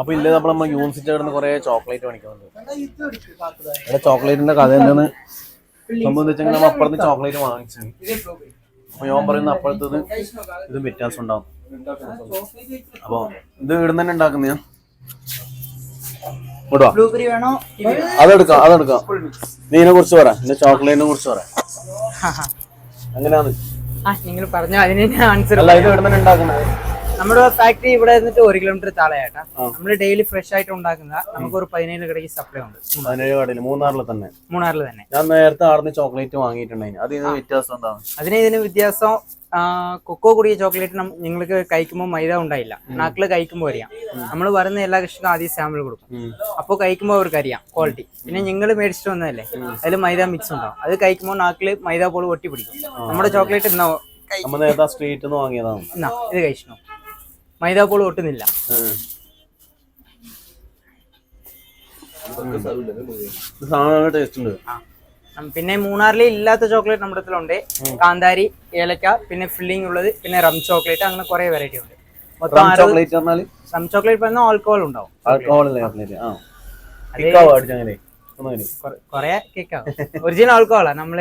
അപ്പൊ ഇല്ല നമ്മൾ നമ്മൾ യൂണിവേഴ്സിറ്റി കിടന്ന് കുറെ ചോക്ലേറ്റ് മേടിക്കുന്നുണ്ട് ഇവിടെ ചോക്ലേറ്റിന്റെ കഥ എന്താണ്? സംഭവം വെച്ചാൽ നമ്മൾ അപ്പുറത്ത് ചോക്ലേറ്റ് വാങ്ങിച്ചു. അപ്പൊ ഞാൻ പറയുന്ന അപ്പുറത്തത് ഇതും വ്യത്യാസം ഉണ്ടാവും. അപ്പൊ ഇത് ഇവിടെ തന്നെ ഉണ്ടാക്കുന്ന? ഞാൻ ബ്ലൂബെറി വേണോ? അതെടുക്കാം അതെടുക്കാം. നീ ഇതിനെ കുറിച്ച് പറ എന്റെ ചോക്ലേറ്റിനെ കുറിച്ച് പറ. അങ്ങനെയാണ്. ആ നിങ്ങൾ പറഞ്ഞു അതിന് ആൻസർ അല്ല ഇത് ഇവിടെ തന്നെ ഉണ്ടാക്കുന്നത് നമ്മുടെ ഫാക്ടറി ഇവിടെ നിന്നിട്ട് ഒരു കിലോമീറ്റർ താളയാട്ടാ നമ്മൾ ഡെയിലി ഫ്രഷ് ആയിട്ട് ഉണ്ടാക്കുന്ന നമുക്ക് ഒരു പതിനേഴ് കടയ്ക്ക് സപ്ലൈ ഉണ്ട്. പതിനേഴ് കടയിൽ മൂന്നാറിൽ തന്നെ. മൂന്നാറിൽ തന്നെ. ഞാൻ നേരത്തെ ആടുന്ന ചോക്ലേറ്റ് വാങ്ങിയിട്ടുണ്ടായിരുന്നു. അതിന് ഇതിന് വ്യത്യാസം എന്താണ്? അതിന് ഇതിന് വ്യത്യാസം കൊക്കോ കൂടിയ ചോക്ലേറ്റ് നിങ്ങൾക്ക് കഴിക്കുമ്പോൾ മൈദ ഉണ്ടായില്ല. നാക്കിൽ കഴിക്കുമ്പോൾ അറിയാം. നമ്മൾ വരുന്ന എല്ലാ കൃഷിക്കും ആദ്യം സാമ്പിൾ കൊടുക്കും. അപ്പോൾ കഴിക്കുമ്പോൾ അവർക്ക് അറിയാം ക്വാളിറ്റി പിന്നെ നിങ്ങൾ മേടിച്ചിട്ട് വന്നതല്ലേ? അതിൽ മൈദ മിക്സ് ഉണ്ടാവും. അത് കഴിക്കുമ്പോൾ നാക്കിൽ മൈദ പോൾ ഒട്ടി പിടിക്കും നമ്മുടെ ചോക്ലേറ്റ് എന്നാ സ്ട്രീറ്റ് വാങ്ങിയതാണ്. എന്നാ ഇത് കഴിച്ചു മൈദ പോൾ ഒട്ടുന്നില്ല പിന്നെ മൂന്നാറിൽ ഇല്ലാത്ത ചോക്ലേറ്റ് നമ്മുടെ ഉണ്ട് കാന്താരി ഏലക്ക പിന്നെ ഫില്ലിംഗ് ഉള്ളത് പിന്നെ റം ചോക്ലേറ്റ് അങ്ങനെ കുറെ വെറൈറ്റി ഉണ്ട്. മൊത്തം ചോക്ലേറ്റ് റം ചോക്ലേറ്റ് പറഞ്ഞാൽ ആൽക്കഹോൾ ഉണ്ടാവും. ആൽക്കഹോൾ കൊറേ- കേക്കാവും ഒറിജിനൽ ആൾക്കോളാ നമ്മൾ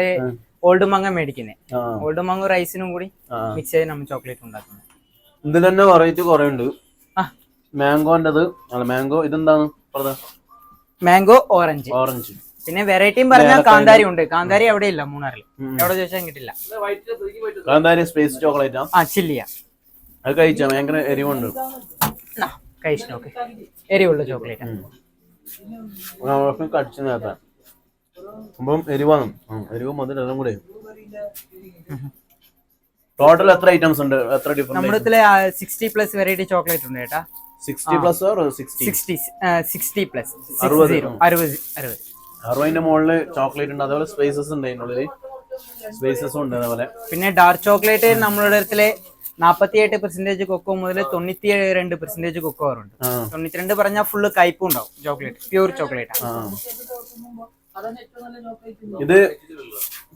ഓൾഡ് മങ്ങ മേടിക്കുന്നേ. ഓൾഡ് മങ്ങ റൈസിനും കൂടി മിക്സ് ചെയ്ത് നമ്മൾ ചോക്ലേറ്റ് ഉണ്ടാക്കുന്നത്. ഇതിൽ തന്നെ വെറൈറ്റി കുറെ ഉണ്ട്. മാംഗോന്റെത് അല്ല മാംഗോ ഇതെന്താണ്? മാംഗോ ഓറഞ്ച് ഓറഞ്ച് പിന്നെ വെറൈറ്റിയും പറഞ്ഞാൽ കാന്താരി ഉണ്ട്. കാന്താരി അവിടെ ഇല്ല മൂന്നാറിൽ. എവിടെ ചോദിച്ചാൽ കിട്ടില്ല. കാന്താരി സ്പേസ് ചോക്ലേറ്റ് ആ? ചില്ലിയ. അത് കഴിച്ചാ ഭയങ്കര എരിവുണ്ട്. കഴിച്ചു എരിവുള്ള ചോക്ലേറ്റ്. കടിച്ചു നേരത്തെ. അപ്പം എരിവാണ്. എരിവ് എരിവും മധുരം എല്ലാം കൂടെ. ടോട്ടൽ എത്ര ഐറ്റംസ് ഉണ്ട്? എത്ര നമ്മുടെ ഇതിലെ സിക്സ്റ്റി പ്ലസ് വെറൈറ്റി ചോക്ലേറ്റ് ഉണ്ട് കേട്ടാ. Sixty plus sixty sixty sixty plus അറുപത്. അറുപത് അറുപത്. അറുപതിന്റെ മുകളിൽ ചോക്ലേറ്റ് ഉണ്ട്. അതേപോലെ സ്പേസസ് ഉണ്ട് അതിനുള്ളിൽ സ്പേസസും ഉണ്ട് അതേപോലെ. പിന്നെ ഡാർക്ക് ചോക്ലേറ്റ് നമ്മളുടെ ഇടത്തിലെ നാപ്പത്തി എട്ട് പെർസെന്റേജ് കൊക്കോ മുതൽ തൊണ്ണൂറ്റി രണ്ട് പെർസെന്റേജ് കൊക്കോ ഉണ്ട്. തൊണ്ണൂറ്റി തൊണ്ണൂറ്റിരണ്ട് പറഞ്ഞാൽ ഫുള്ള് കയ്പും ഉണ്ടാവും ചോക്ലേറ്റ് പ്യൂർ ചോക്ലേറ്റ് ഇത്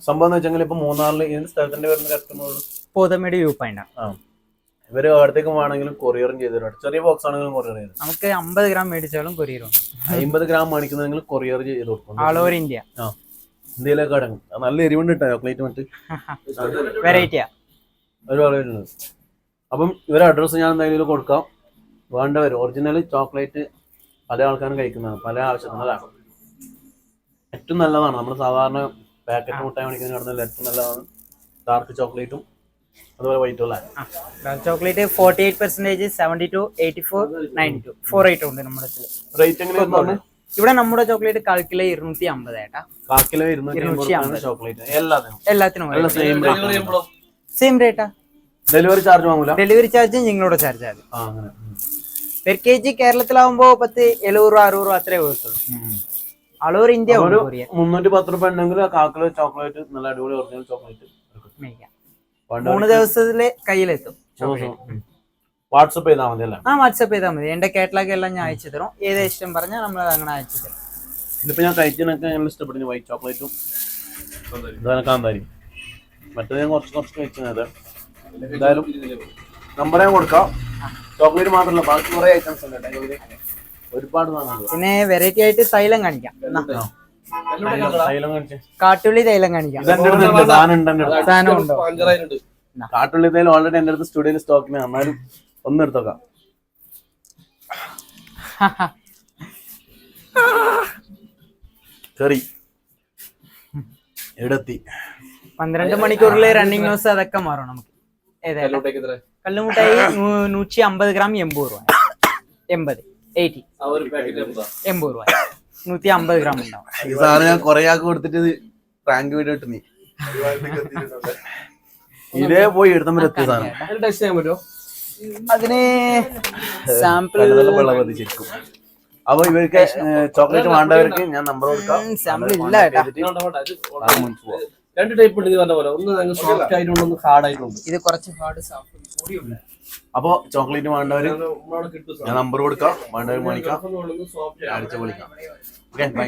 സംഭവം എന്ന് വെച്ചാൽ ഇപ്പൊ മൂന്നാറിൽ ഏത് സ്ഥലത്തിന്റെ വരുന്ന കസ്റ്റമർ പോതമേട് വ്യൂ പോയിന്റ് ആണ് ഇവർ അവിടത്തേക്ക് വേണമെങ്കിലും കൊറിയറും ചെയ്തു ചെറിയ ബോക്സ് ആണെങ്കിലും കൊറിയർ ചെയ്തു നമുക്ക് അമ്പത് ഗ്രാം മേടിച്ചാലും കൊറിയർ അമ്പത് ഗ്രാം മേടിക്കുന്നെങ്കിൽ കൊറിയർ ചെയ്ത് കൊടുക്കും. ആൾ ഓവർ ഇന്ത്യ ഇന്ത്യയിലേക്ക് അടങ്ങും. നല്ല എരിവുണ്ട് കേട്ടോ ചോക്ലേറ്റ് മറ്റ്. വെറൈറ്റിയാ ഒരു പറയുന്നുണ്ട് അപ്പം ഇവരെ അഡ്രസ്സ് ഞാൻ എന്തായാലും കൊടുക്കാം. വേണ്ടവർ ഒറിജിനൽ ചോക്ലേറ്റ് പല ആൾക്കാരും കഴിക്കുന്നതാണ്. പല ആവശ്യങ്ങളാണ് ഏറ്റവും നല്ലതാണ്. നമ്മൾ സാധാരണ പാക്കറ്റ് മുട്ടായി മേടിക്കുന്ന കടന്നല്ല ഏറ്റവും നല്ലതാണ്. ഡാർക്ക് ചോക്ലേറ്റും അതുപോലെ വൈറ്റ് ഉള്ള. Dark chocolate forty eight percentage seventy two eighty four ninety two four eight ഉണ്ട് നമ്മുടെ. റേറ്റ് എങ്ങനെയാണ് ഇവിടെ നമ്മുടെ ചോക്ലേറ്റ് കാൽ കിലോ ഇരുന്നൂറ്റി അമ്പത് ഏട്ടാ ഇരുന്നൂറ്റി അമ്പത് ചോക്ലേറ്റ് എല്ലാത്തിനും. എല്ലാത്തിനും എല്ലാം സെയിം സെയിം റേറ്റാ ഡെലിവറി ചാർജ് വാങ്ങൂല? ഡെലിവറി ചാർജ് നിങ്ങളുടെ ചാർജ് ആകും. ആ അങ്ങനെ. ഉം. പെർ കെ ജി കേരളത്തിലാവുമ്പോ പത്ത് എഴുപത് രൂപ അറുപത് രൂപ അത്രേ വരത്തുള്ളൂ ഉം. ഇന്ത്യ മുന്നൂറ്റി പത്ത് രൂപ ഉണ്ടെങ്കിൽ കാക്കിലോ ചോക്ലേറ്റ് നല്ല അടിപൊളി ഒറിജിനൽ ചോക്ലേറ്റ് മേടിക്കാം. മൂന്ന് ദിവസത്തിൽ കയ്യിലെത്തും. വാട്സപ്പ് ചെയ്താൽ മതി അല്ലേ? ആ വാട്സപ്പ് ചെയ്താൽ മതി. എന്റെ കാറ്റലാഗ് എല്ലാം ഞാൻ അയച്ചു തരും. ഏത് ഇഷ്ടം പറഞ്ഞാൽ നമ്മൾ അങ്ങനെ അയച്ചു തരും. ഇതിപ്പോ ഞാൻ കഴിച്ചതിനൊക്കെ നല്ല ഇഷ്ടപ്പെടുന്നു. വൈറ്റ് ചോക്ലേറ്റും ഇതാണ് കാന്താരി. മറ്റേത് ഞാൻ കുറച്ച് കുറച്ച് കഴിച്ചത് എന്തായാലും നമ്പർ ഞാൻ കൊടുക്കാം. ചോക്ലേറ്റ് മാത്രമല്ല ബാക്കി കുറെ ഐറ്റംസ് ഉണ്ട്. ഒരുപാട് പിന്നെ വെറൈറ്റി ആയിട്ട് തൈലം കാണിക്കാം. കാട്ടുള്ളി തൈലം കാണിക്കാം. സാധനം ഉണ്ട് കാട്ടുള്ളി തൈലം ഓൾറെഡി എന്റെ അടുത്ത് സ്റ്റുഡിയോയിൽ സ്റ്റോക്കിന് എന്നാലും ഒന്ന് എടുത്തോക്കാം കറി. എടുത്തി. പന്ത്രണ്ട് മണിക്കൂറിലെ റണ്ണിങ് ന്യൂസ് അതൊക്കെ മാറും നമുക്ക്. കല്ലുമുട്ടായി നൂറ്റി അമ്പത് ഗ്രാം എൺപത് രൂപ. എൺപത് എയ്റ്റി. എൺപത് രൂപ. നൂറ്റി അമ്പത് ഗ്രാം ഉണ്ടാവും. ഈ സാധനം ഞാൻ കൊറേ ആൾക്ക് കൊടുത്തിട്ട് പ്രാങ്ക് വീഡിയോ ഇട്ട് നീ. ഇതേ പോയി എടുത്തമ്പോ എത്തിയ സാധനം. അതിന് സാമ്പിൾ കല്ലതെല്ലാം വെള്ളം മതി ശരിക്കും. അപ്പൊ ഇവർക്ക് ചോക്ലേറ്റ് വേണ്ടവർക്ക് ഞാൻ നമ്പർ കൊടുക്കാം. സാമ്പിൾ ഇല്ല കേട്ടാ. അത് മുൻപ് പോവാം. രണ്ട് ടൈപ്പ് ഉണ്ട് ഇത് പറഞ്ഞ പോലെ. ഒന്ന് ഞങ്ങൾ സോഫ്റ്റ് ആയിട്ടുണ്ട് ഒന്ന് ഹാർഡ് ആയിട്ടുണ്ട് ഇത് കുറച്ച് ഹാർഡ് സാമ്പിൾ അപ്പൊ ചോക്ലേറ്റ് വേണ്ടവര് ഞാൻ നമ്പർ കൊടുക്കാം. വേണ്ടവർ മേടിക്കാം. സോഫ്റ്റ് അടിച്ച് വിളിക്കാം ഓക്കെ ബൈ